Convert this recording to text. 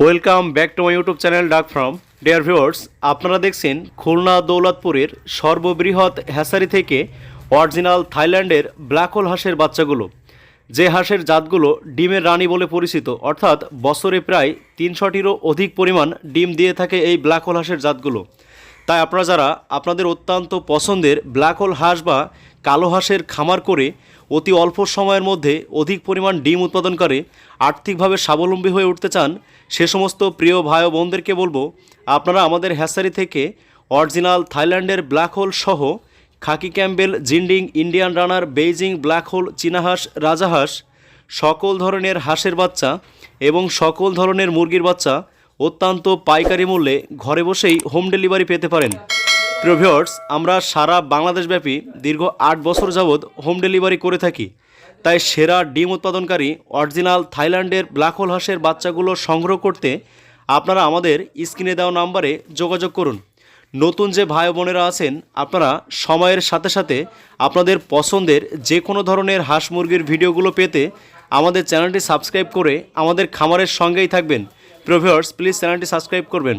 Welcome back to my YouTube channel duck farm dear viewers আপনারা দেখছেন খুলনা দৌলতপুরের সর্ববৃহৎ হ্যাসারি থেকে অরিজিনাল থাইল্যান্ডের ব্ল্যাক হোল হাঁসের বাচ্চাগুলো। যে হাঁসের জাতগুলো ডিমের রানী বলে পরিচিত, অর্থাৎ বছরে প্রায় তিনশোটিরও অধিক পরিমাণ ডিম দিয়ে থাকে এই ব্ল্যাক হোল হাঁসের জাতগুলো। তাই আপনারা যারা আপনাদের অত্যন্ত পছন্দের ব্ল্যাক হোল হাঁস বা কালো হাঁসের খামার করে অতি অল্প সময়ের মধ্যে অধিক পরিমাণ ডিম উৎপাদন করে আর্থিকভাবে স্বাবলম্বী হয়ে উঠতে চান, সে সমস্ত প্রিয় ভাই বোনদেরকে বলব, আপনারা আমাদের হ্যাসারি থেকে অরিজিনাল থাইল্যান্ডের ব্ল্যাক হোল সহ khaki Campbell Jinding, Indian runner, Beijing black hole চীনাহাঁস রাজাহাঁস সকল ধরনের হাঁসের বাচ্চা এবং সকল ধরনের মুরগির বাচ্চা অত্যন্ত পাইকারি মূল্যে ঘরে বসেই হোম ডেলিভারি পেতে পারেন। প্রিয় আমরা সারা বাংলাদেশব্যাপী দীর্ঘ আট বছর যাবৎ হোম ডেলিভারি করে থাকি। তাই সেরা ডিম উৎপাদনকারী অরিজিনাল থাইল্যান্ডের ব্ল্যাক হোল হাঁসের বাচ্চাগুলো সংগ্রহ করতে আপনারা আমাদের স্ক্রিনে দেওয়া নাম্বারে যোগাযোগ করুন। নতুন যে ভাই বোনেরা আছেন, আপনারা সময়ের সাথে সাথে আপনাদের পছন্দের যে কোনো ধরনের হাঁস মুরগির ভিডিওগুলো পেতে আমাদের চ্যানেলটি সাবস্ক্রাইব করে আমাদের খামারের সঙ্গেই থাকবেন। প্রিভিউয়ার্স প্লিজ চ্যানেলটি সাবস্ক্রাইব করবেন।